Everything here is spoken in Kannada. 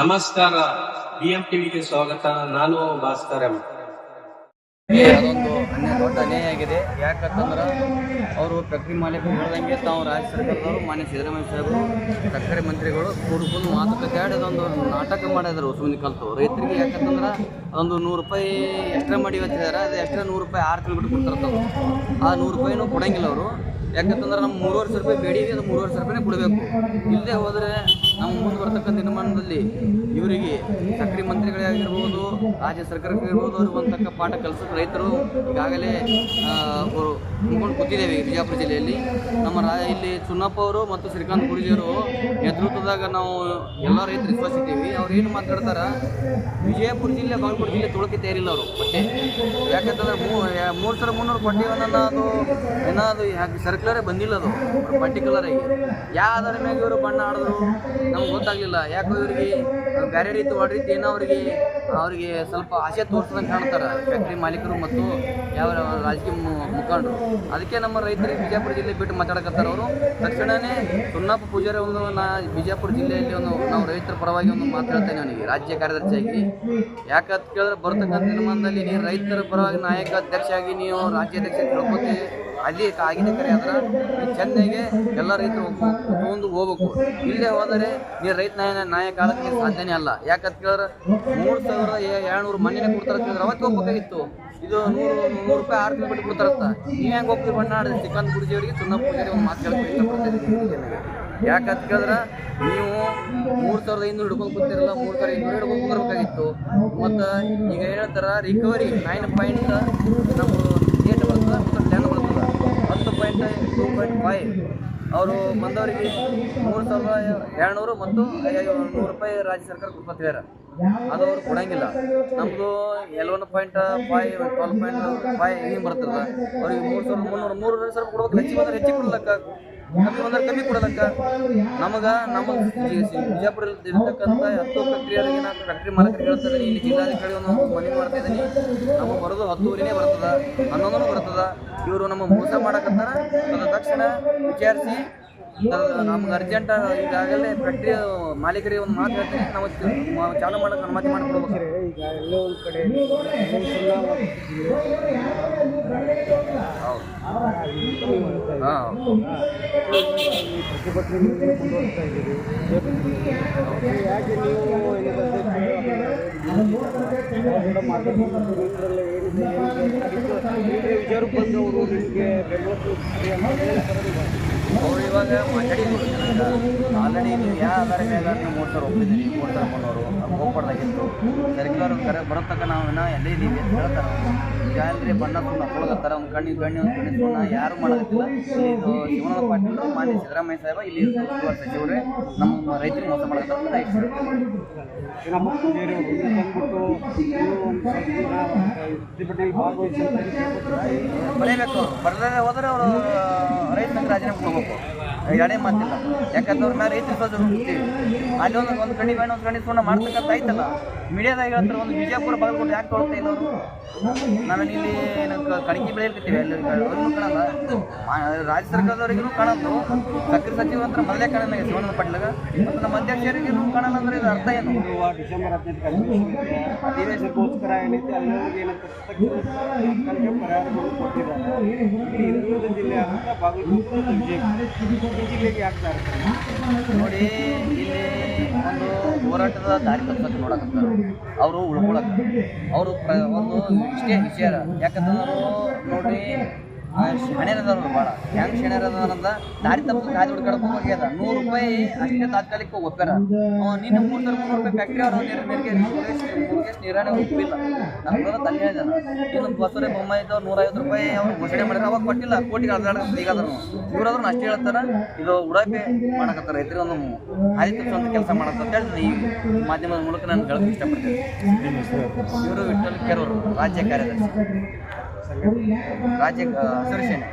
ನಮಸ್ಕಾರ. ಬಿಎಂ ಟಿವಿಗೆ ಸ್ವಾಗತ. ನಾನು ಭಾಸ್ಕರ್ ಎಂ. ಅದೊಂದು ದೊಡ್ಡ ಆಗಿದೆ. ಯಾಕಂತಂದ್ರೆ ಅವರು ಫ್ಯಾಕ್ಟ್ರಿ ಮಾಲೀಕರು ಹೇಳ್ದಂಗೆ ತಾವು ರಾಜ್ಯ ಸರ್ಕಾರದವರು, ಮಾನ್ಯ ಸಿದ್ದರಾಮಯ್ಯ ಸಾಹೇಬರು ಸಕ್ಕರೆ ಮಂತ್ರಿಗಳು ಕೂಡಿಕೊಂಡು ಮಾತುಕತೆ ಆಡಿ ಅದೊಂದು ನಾಟಕ ಮಾಡಿದ್ರು ಸುಮ್ಮನೆ ಕಲ್ತು ರೈತರಿಗೆ ಯಾಕಂತಂದ್ರೆ ಒಂದು ನೂರು ರೂಪಾಯಿ ಎಕ್ಸ್ಟ್ರಾ ಮಾಡಿ ಹೇಳ್ತಿದ್ದಾರೆ ಅದು ಎಕ್ಸ್ಟ್ರಾ ನೂರು ರೂಪಾಯಿ ಆರು ತಿಂಗಳು ಬಿಟ್ಟು ಆ ನೂರು ರೂಪಾಯಿನೂ ಕೊಡಂಗಿಲ್ಲ ಅವರು. ಯಾಕಂತಂದ್ರೆ ನಮ್ಮ ಮೂರುವರೆ ಸಾವಿರ ರೂಪಾಯಿ ಬೇಡಿಗೆ ಅದು ಮೂರುವರೆ ಸಾವಿರ ರೂಪಾಯಿನೇ ಕೊಡಬೇಕು. ಇಲ್ಲದೆ ಹೋದರೆ ನಮ್ಮ ಮುಂದೆ ಬರ್ತಕ್ಕಂಥ ದಿನಮಾನದಲ್ಲಿ ಇವರಿಗೆ ಸಕ್ರಿ ಮಂತ್ರಿಗಳಾಗಿರ್ಬೋದು, ರಾಜ್ಯ ಸರ್ಕಾರಕ್ಕೆ ಇರ್ಬೋದು ಒಂದು ತಕ್ಕ ಪಾಠ ಕಲಿಸ ರೈತರು ಈಗಾಗಲೇ ಅವರು ಮುಂದ್ಕೊಂಡು ಕೂತಿದ್ದೇವೆ ಬಿಜಾಪುರ ಜಿಲ್ಲೆಯಲ್ಲಿ. ನಮ್ಮ ರಾ, ಇಲ್ಲಿ ಚುನ್ನಪ್ಪ ಅವರು ಮತ್ತು ಶ್ರೀಕಾಂತ್ ಗುರುಜಿಯವರು ನೇತೃತ್ವದಾಗ ನಾವು ಎಲ್ಲ ರೈತರು ವಿಶ್ವಾಸಿದ್ದೀವಿ. ಅವ್ರು ಏನು ಮಾತಾಡ್ತಾರ? ವಿಜಯಪುರ ಜಿಲ್ಲೆ, ಬಾಗಲಕೋಟೆ ಜಿಲ್ಲೆ ತೊಳಕೆ ತೇರಿಲ್ಲ ಅವರು ಬಟ್ಟೆ. ಯಾಕಂತಂದ್ರೆ ಮೂ ಮೂರು ಸಾವಿರ ಮುನ್ನೂರು ಕೊಟ್ಟಿವನ್ನ ಅದು ಏನೋ ಅದು ಸರ್ಕ್ಯುಲರೇ ಬಂದಿಲ್ಲ ಅದು ಪರ್ಟಿಕ್ಯುಲರ್ ಆಗಿ. ಯಾವ ಆಧಾರ ಮೇಲೆ ಇವರು ಬಣ್ಣ ಆಡಿದ್ರು? ನಮ್ಗೆ ಗೊತ್ತಾಗ್ಲಿಲ್ಲ. ಯಾಕೋ ಇವ್ರಿಗೆ ಬೇರೆ ರೀತಿ ಒಡ ರೀತಿ ಏನೋ ಅವರಿಗೆ ಅವರಿಗೆ ಸ್ವಲ್ಪ ಆಸೆ ತೋರಿಸ್ದಂಗೆ ಕಾಣ್ತಾರೆ ಫ್ಯಾಕ್ಟ್ರಿ ಮಾಲೀಕರು ಮತ್ತು ಯಾವ ರಾಜಕೀಯ ಮುಖಂಡರು. ಅದಕ್ಕೆ ನಮ್ಮ ರೈತರಿಗೆ ಬಿಜಾಪುರ ಜಿಲ್ಲೆ ಬಿಟ್ಟು ಮಾತಾಡಕತ್ತಾರೆ ಅವರು. ತಕ್ಷಣವೇ ಸುನ್ನಪ್ಪ ಪೂಜಾರಿ ಒಂದು ನಾ ಬಿಜಾಪುರ ಜಿಲ್ಲೆಯಲ್ಲಿ ಒಂದು ನಾವು ರೈತರ ಪರವಾಗಿ ಒಂದು ಮಾತು ಹೇಳ್ತೇನೆ ಅವನಿಗೆ, ರಾಜ್ಯ ಕಾರ್ಯದರ್ಶಿಯಾಗಿ. ಯಾಕಂತ ಕೇಳಿದ್ರೆ ಬರ್ತಕ್ಕಂಥ ನಿರ್ಮಾಣದಲ್ಲಿ ನೀವು ರೈತರ ಪರವಾಗಿ ನಾಯಕ ಅಧ್ಯಕ್ಷ ಆಗಿ ನೀವು ರಾಜ್ಯಾಧ್ಯಕ್ಷ ತಿಳ್ಕೊತಿ ಅಲ್ಲಿ ಆಗಿನ ಕರೆ ಅಂದ್ರೆ ಚೆನ್ನೈಗೆ ಎಲ್ಲ ರೈತರು ಒಂದು ಹೋಗ್ಬೇಕು. ಇಲ್ಲೇ ಹೋದರೆ ನೀ ರೈತ ನಾಯ ನಾಯಕ ಆಗಕ್ಕೆ ಸಾಧ್ಯನೇ ಅಲ್ಲ. ಯಾಕಂತ ಕೇಳಿದ್ರೆ ಮೂರು ಸಾವಿರದ ಏಳ್ನೂರು ಮಣ್ಣಿನ ಕೊಡ್ತಾರೆ ಕೇಳಿದ್ರೆ ಅವತ್ತು ಹೋಗ್ಬೇಕಾಗಿತ್ತು. ಇದು ನೂರು ನೂರು ರೂಪಾಯಿ ಆರು ತಿಂಗಳು ಬಿಟ್ಟು ಕೊಡ್ತಾರತ್ತ ನೀವು ಹೆಂಗೆ ಹೋಗ್ತೀವಿ ಬಣ್ಣ ಆಡಿದ್ರೆ ಶ್ರೀಕಾಂತ್ ಗುರುಜಿ ಅವರಿಗೆ ಸುನ್ನಪ್ಪ ಪೂಜಾರಿ ಒಂದು ಮಾತು ಕೇಳಕ್ಕೆ ಇಷ್ಟಪಡ್ತೀನಿ ಯಾಕಂತ ಕೇಳಿದ್ರೆ ನೀವು ಮೂರು ಸಾವಿರದ ಐನೂರು ಹಿಡ್ಕೊಂಡು ಕೂತಿರಲ್ಲ, ಮೂರು ಸಾವಿರದ ಇನ್ನೂರು ಹಿಡ್ಕೊಂಡು ಬರ್ಬೇಕಾಗಿತ್ತು ಮತ್ತು ಈಗ ಹೇಳ್ತಾರೆ ರಿಕವರಿ ನೈನ್ ಪಾಯಿಂಟ್ ನಮ್ಮ ಏಟ್ ಬರ್ತದೆ ಪಾಯಿಂಟ್ ಟೂ ಪಾಯಿಂಟ್ ಫೈವ್. ಅವರು ಬಂದವರಿಗೆ ಮೂರು ಸಾವಿರದ ಏಳ್ನೂರು ಮತ್ತು ನೂರು ರೂಪಾಯಿ ರಾಜ್ಯ ಸರ್ಕಾರ ಕೊಡ್ಕೊತಿದ್ದಾರೆ ಅದು ಅವ್ರು ಕೊಡಂಗಿಲ್ಲ. ನಮ್ಮದು eleven point five twelve point five ಹಿಂಗೆ ಬರ್ತದೆ. ಅವ್ರಿಗೆ ಮೂರು ಸಾವಿರದ ಮುನ್ನೂರು ಮೂರು ಸಾವಿರ ಕೊಡ್ಬೇಕು. ಹೆಚ್ಚಿಗೆ ಬಂದ್ರೆ ಹೆಚ್ಚಿಗೆ ಕೊಡ್ಲಕ್ಕ ಕಮ್ಮಿ ಬಂದ್ರೆ ಕಮ್ಮಿ ಕೊಡಲಕ್ಕ ನಮಗ ನಮ್ಮ ಬಿಜಾಪುರ ಇರತಕ್ಕಂಥ ಹತ್ತು ಫ್ಯಾಕ್ಟ್ರಿಯವರಿಗೆ ನಾನು ಫ್ಯಾಕ್ಟ್ರಿ ಮಾಲಕರಿಗೆ ಹೇಳ್ತದೆ ಇಲ್ಲಿ ಜಿಲ್ಲಾಧಿಕಾರಿ ಒಂದು ಮನವಿ ಮಾಡ್ತಾ ಇದ್ದೀನಿ ನಮಗೆ ಬರೋದು ಹತ್ತುವರಿನೇ ಬರ್ತದ ಹನ್ನೊಂದನೂ ಬರ್ತದ. ಇವರು ನಮ್ಮ ಮೋಸ ಮಾಡಕತ್ತಾರ. ಅದ ತಕ್ಷಣ ವಿಚಾರಿಸಿ ನಮ್ಗೆ ಅರ್ಜೆಂಟ್ ಈಗಾಗಲೇ ಫ್ಯಾಕ್ಟ್ರಿ ಮಾಲೀಕರಿಗೆ ಒಂದು ಮಾತು ಹೇಳ್ತೀನಿ. ನಾವು ಚಾಲು ಮಾಡೋಕೆ ಅನುಮತಿ ಮಾಡಿಕೊಡ್ಬೇಕು. ಈಗ ಎಲ್ಲೋ ಒಂದು ಕಡೆ ಹೌದು. ಹಾಂ ಯಾಕೆ ನೀವು ವಿಚಾರಕ್ಕೆ ಬಂದು ನಿಮಗೆ ಅವ್ರು ಇವಾಗ ಮಾತಾಡಿದ್ರು ಆಲ್ರೆಡಿ ನೀವು ಯಾವ ಆಧಾರ ಮೇಲೆ ನೀವು ಮೂರು ಸಾವಿರ ಒಪ್ಪಿದ್ದೀರಿ ಹೋಗ್ಬಾರ್ದಾಗಿತ್ತು. ಸರ್ಕಾರ ಕರೆ ಬರೋತಕ್ಕ ನಾವು ಇನ್ನೂ ಎಲ್ಲೇ ಅಂತ ಹೇಳ್ತಾರೆ ಅಂದ್ರೆ ಬಣ್ಣ ಸುಣ್ಣ ಕೊಡಗತ್ತಾರೆ ಒಂದು ಕಣ್ಣಿಗೆ ಕಣ್ಣಿ ಒಂದು ಕಣ್ಣಿಗೆ ಸುಣ್ಣ ಯಾರು ಮಾಡೋದಿಲ್ಲ. ಇದು ಶಿವನಂದ ಪಾಟೀಲ್ ಮಾನ್ಯ ಸಿದ್ದರಾಮಯ್ಯ ಸಾಹೇಬ ಇಲ್ಲಿ ಸಚಿವರೇ. ನಮ್ಮ ಮೋಸ ರೈತರು ಅಂತ ಕೇಳ್ಕೊತೀರಾ? ಬರೀಬೇಕು. ಅವ್ರು ಬರದೇ ಹೋದರೆ ಅವರು ರೈತ ರಾಜೀನಾಮೆ ಕೊಡ್ಬೇಕು ಎರಡೇ ಮಾತಿಲ್ಲ. ಯಾಕಂದ್ರೆ ಅವ್ರ ಮೇಲೆ ರೈತರು ಸೋದ್ರು ಅಲ್ಲಿ ಒಂದು ಒಂದು ಕಣಿ ಬೇಡ, ಒಂದು ಕಣಿ ಸುಣ್ಣ ಮಾಡ್ತಕ್ಕಂಥ ಐತಲ್ಲ ಮೀಡಿಯಾದಾಗ ಹೇಳ್ತಾರೆ ಒಂದು ವಿಜಯಪುರ ಬಾಗಲಕೋಟೆ ಯಾಕೆ ತೊಗೊಳ್ತಾ ಇಲ್ಲ ನಾವೇನು ಇಲ್ಲಿ ಕಣಕಿ ಬೆಳೆಯಲ್ಕತ್ತೀವಿ ಅಲ್ಲಿ ಕಾಣಲ್ಲ. ರಾಜ್ಯ ಸರ್ಕಾರದವರಿಗೂ ಕಾಣಲ್ಲ ಸಕ್ರೆ ಸಚಿವ ಅಂತ ಮೊದಲೇ ಕಾಣಲ್ಲ ಶಿವಾನಂದ ಪಟ್ಲಾಗ. ಮತ್ತು ನಮ್ಮ ಅಧ್ಯಕ್ಷರಿಗೂ ಕಾಣಲ್ಲ ಅಂದ್ರೆ ಇದು ಅರ್ಥ ಏನು? ಡಿಸೆಂಬರ್ ಹದಿನೈದು ಅಧಿವೇಶನಕ್ಕೋಸ್ಕರ ಏನೈತೆ ತಾತ್ಕಾಲಿಕ ಪರಿಹಾರಗಳು ಕೊಟ್ಟಿದ್ದಾರೆ. ಜಿಲ್ಲೆ ಅಂತ ಬಾಗಲಕೋಟೆ ಜಿಲ್ಲೆಗೆ ಯಾಕೆ ಇರ್ತಾರೆ ನೋಡಿ, ಇಲ್ಲಿ ಒಂದು ಹೋರಾಟದ ದಾರಿ ತಪ್ಪಕ್ಕೆ ನೋಡಕತ್ತಾರೆ ಅವರು. ಉಳ್ಕೊಳಕ್ಕೆ ಅವರು ಪ್ರ ಒಂದು ಇಷ್ಟೇ ವಿಷಯ ಯಾಕಂದ್ರೆ ನೋಡ್ರಿ ಶಣೆರದವ್ರು ಭಾಳ ಹೆಂಗೆ ಶಣೆರದಂದ ದಾರಿ ತಪ್ಪು ಕಾದು ಹುಡ್ಕಾಡಕ್ಕೆ ಹೋಗ್ಯದ. ನೂರು ರೂಪಾಯಿ ಅಷ್ಟೇ ತಾತ್ಕಾಲಿಕ ಒಪ್ಪ್ಯಾರ ನಿನ್ನ ಮೂರು ಸಾವಿರ ಮುನ್ನೂರು ರೂಪಾಯಿ ಫ್ಯಾಕ್ಟ್ರಿ ಅವ್ರು ನೀರು ನೀರಿಗೆ ಮುರುಗೇಶ್ ನೀರಾಣೆ ಒಪ್ಪಿಲ್ಲ. ನಮ್ಮ ತಲೆ ಹೇಳಿದ ಇನ್ನು ಬಸವರೇ ಬೊಮ್ಮಾಯಿ ಇದ್ದವ್ರು ನೂರೈವತ್ತು ರೂಪಾಯಿ ಅವ್ರು ಘೋಷಣೆ ಮಾಡಿದ್ರೆ ಅವಾಗ ಕೊಟ್ಟಿಲ್ಲ. ಕೋಟಿಗೆ ಅರ್ಧಾಡ ಈಗಾದ್ರು ಇವ್ರಾದ್ರೂ ಅಷ್ಟೇ ಹೇಳ್ತಾರ, ಇದು ಉಡಾಪೆ ಮಾಡಕತ್ತಾರ ರೈತರಿಗೆ ಒಂದು ಆದಿತ್ಯ ಸ್ವಂತ ಕೆಲಸ ಮಾಡತ್ತ ಅಂತ ಹೇಳಿ ಈ ಮಾಧ್ಯಮದ ಮೂಲಕ ನಾನು ಹೇಳಕ್ಕೆ ಇಷ್ಟಪಡ್ತೀನಿ. ಇವರು ವಿಠಲ್ ಕೆರೂರು, ರಾಜ್ಯ ಕಾರ್ಯದರ್ಶಿ. ರಾಜ್ಯ ಹಸಿರು ಸೇನೆ